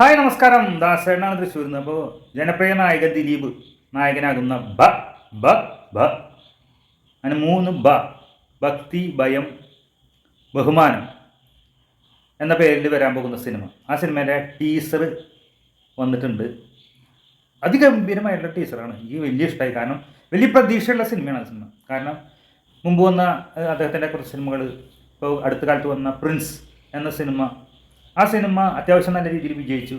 Hi നമസ്കാരം. ദാസേനാണ് തൃശ്ശൂരിൽ നിന്ന് അപ്പോൾ ജനപ്രിയ നായകൻ ദിലീപ് നായകനാകുന്ന ബ ബ ബ. അങ്ങനെ മൂന്ന് ബ. ഭക്തി ഭയം ബഹുമാനം എന്ന പേരിൽ വരാൻ പോകുന്ന സിനിമ. ആ സിനിമയുടെ ടീസർ വന്നിട്ടുണ്ട്. അതിഗംഭീരമായിട്ടുള്ള ടീസറാണ്. എനിക്ക് വലിയ ഇഷ്ടമായി കാരണം വലിയ പ്രതീക്ഷയുള്ള സിനിമയാണ് ആ സിനിമ. കാരണം മുമ്പ് വന്ന അദ്ദേഹത്തിന്റെ കുറച്ച് സിനിമകൾ ഇപ്പോൾ അടുത്ത കാലത്ത് വന്ന പ്രിൻസ് എന്ന സിനിമ ആ സിനിമ അത്യാവശ്യം നല്ല രീതിയിൽ വിജയിച്ചു.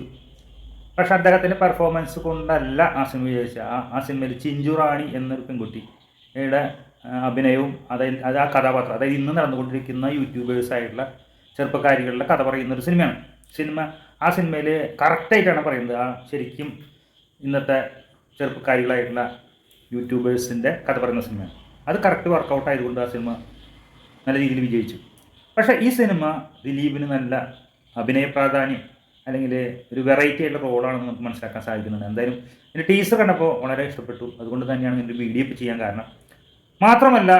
പക്ഷെ അദ്ദേഹത്തിന്റെ പെർഫോമൻസ് കൊണ്ടല്ല ആ സിനിമ വിജയിച്ച ആ ആ സിനിമയിൽ ചിഞ്ചു റാണി എന്നൊരു പെൺകുട്ടിയുടെ അഭിനയവും അതായത് അത് ആ കഥാപാത്രം അതായത് ഇന്ന് നടന്നുകൊണ്ടിരിക്കുന്ന യൂട്യൂബേഴ്സായിട്ടുള്ള ചെറുപ്പക്കാരികളുടെ കഥ പറയുന്ന ഒരു സിനിമയാണ്. സിനിമ ആ സിനിമയിൽ കറക്റ്റായിട്ടാണ് പറയുന്നത്. ആ ശരിക്കും ഇന്നത്തെ ചെറുപ്പക്കാരികളായിട്ടുള്ള യൂട്യൂബേഴ്സിന്റെ കഥ പറയുന്ന സിനിമയാണ്. അത് കറക്റ്റ് വർക്കൗട്ട് ആയതുകൊണ്ട് ആ സിനിമ നല്ല രീതിയിൽ വിജയിച്ചു. പക്ഷേ ഈ സിനിമ ദിലീപിന് നല്ല അഭിനയ പ്രാധാന്യം അല്ലെങ്കിൽ ഒരു വെറൈറ്റി ആയിട്ടുള്ള റോളാണെന്ന് നമുക്ക് മനസ്സിലാക്കാൻ സാധിക്കുന്നുണ്ട്. എന്തായാലും എന്റെ ടീസർ കണ്ടപ്പോൾ വളരെ ഇഷ്ടപ്പെട്ടു. അതുകൊണ്ട് തന്നെയാണ് എന്റെ വീഡിയോ ഇപ്പോൾ ചെയ്യാൻ കാരണം. മാത്രമല്ല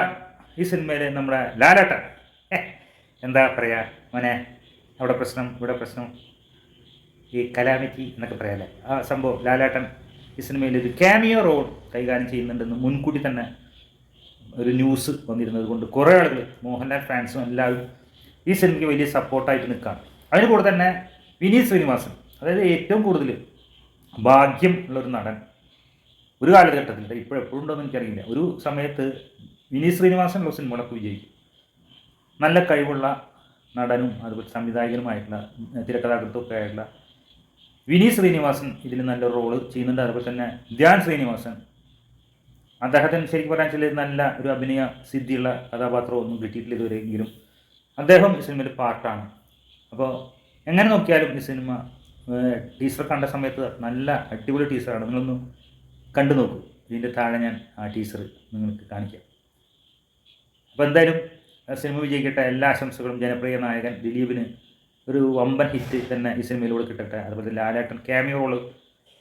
ഈ സിനിമയിൽ നമ്മുടെ ലാലേട്ടൻ. എന്താ പറയുക മോനെ? അവിടെ പ്രശ്നം ഇവിടെ പ്രശ്നം. ഈ കലാമിറ്റി എന്നൊക്കെ പറയാല്ലേ? ആ സംഭവം ലാലേട്ടൻ ഈ സിനിമയിൽ ഒരു ക്യാമിയോ റോൾ കൈകാര്യം ചെയ്യുന്നുണ്ടെന്ന് മുൻകൂട്ടി തന്നെ ഒരു ന്യൂസ് വന്നിരുന്നത് കൊണ്ട് കുറേ ആളുകൾ മോഹൻലാൽ ഫാൻസും എല്ലാവരും ഈ സിനിമയ്ക്ക് വലിയ സപ്പോർട്ടായിട്ട് നിൽക്കുകയാണ് അതിന് കൂടെ തന്നെ വിനീത് ശ്രീനിവാസൻ അതായത് ഏറ്റവും കൂടുതൽ ഭാഗ്യം ഉള്ളൊരു നടൻ ഒരു കാലഘട്ടത്തിൽ ഇപ്പോൾ എപ്പോഴും ഉണ്ടോയെന്ന് എനിക്കറിയില്ല. ഒരു സമയത്ത് വിനീത് ശ്രീനിവാസനുള്ള സിനിമകളൊക്കെ വിജയിക്കും. നല്ല കഴിവുള്ള നടനും അതുപോലെ സംവിധായകനുമായിട്ടുള്ള തിരക്കഥാകൃത്തുമൊക്കെ ആയിട്ടുള്ള വിനീത് ശ്രീനിവാസൻ ഇതിൽ നല്ല റോൾ ചെയ്യുന്നുണ്ട്. അതുപോലെ തന്നെ ധ്യാൻ ശ്രീനിവാസൻ. അദ്ദേഹത്തിന് ശരിക്കും പറയാൻ വെച്ചാൽ നല്ല ഒരു അഭിനയ സിദ്ധിയുള്ള കഥാപാത്രമൊന്നും കിട്ടിയിട്ടില്ല ഇതുവരെയെങ്കിലും. അദ്ദേഹം ഈ സിനിമയിൽ പാർട്ടാണ് അപ്പോൾ എങ്ങനെ നോക്കിയാലും ഈ സിനിമ ടീസർ കണ്ട സമയത്ത് നല്ല അടിപൊളി ടീച്ചറാണ് നിങ്ങളൊന്ന് കണ്ടു നോക്കൂ. ഇതിന്റെ താഴെ ഞാൻ ആ ടീസർ നിങ്ങൾക്ക് കാണിക്കാം. അപ്പോൾ എന്തായാലും സിനിമ വിജയിക്കട്ടെ. എല്ലാ ആശംസകളും ജനപ്രിയ നായകൻ ദിലീപിന് ഒരു വമ്പൻ ഹിറ്റ് തന്നെ ഈ സിനിമയിലൂടെ കിട്ടട്ടെ. അതുപോലെ ലാലേട്ടൻ ക്യാമിയോ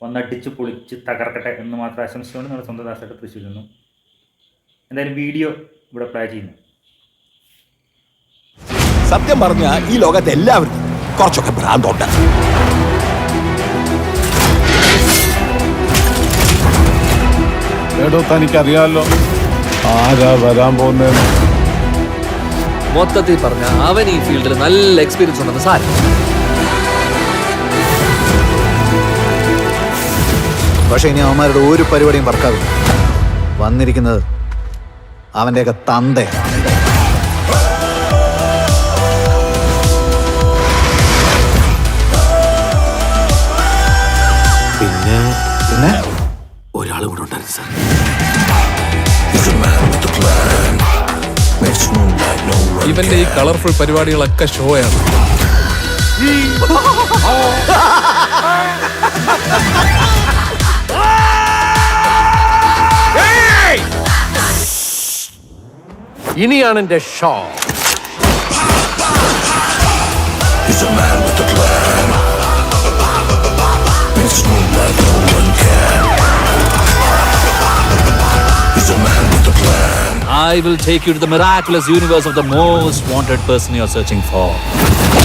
ഒന്നടിച്ച് പൊളിച്ച് തകർക്കട്ടെ എന്ന് മാത്രം ആശംസിച്ചുകൊണ്ട് നിങ്ങളുടെ സ്വന്തം ദാസായിട്ട് തൃശ്ശൂരിൽ നിന്നും. എന്തായാലും വീഡിയോ ഇവിടെ പ്ലേ ചെയ്യുന്നു. സത്യം പറഞ്ഞ ഈ ലോകത്ത് എല്ലാവർക്കും കുറച്ചൊക്കെ ഭ്രാന്തുണ്ട്. എടോ തനിക്കറിയാലോ. ആരാ വരാൻ പോകുന്നതെന്ന്. മൊത്തത്തിൽ പറഞ്ഞ അവൻ ഈ ഫീൽഡിൽ നല്ല എക്സ്പീരിയൻസ് ഉണ്ടെന്ന് സാരം. പക്ഷെ ഇനി അവന്മാരുടെ ഒരു പരിപാടിയും വർക്കാവില്ല. വന്നിരിക്കുന്നത് അവന്റെയൊക്കെ തന്തേ പിന്നെ? ഒരാൾ കൂടെ ഉണ്ടായിരുന്നു സാർ. ഇവന്റെ ഈ കളർഫുൾ പരിപാടികളൊക്കെ ഷോയാണ്. ഇനിയാണ് എന്റെ show. I will take you to the miraculous universe of the most wanted person you're searching for.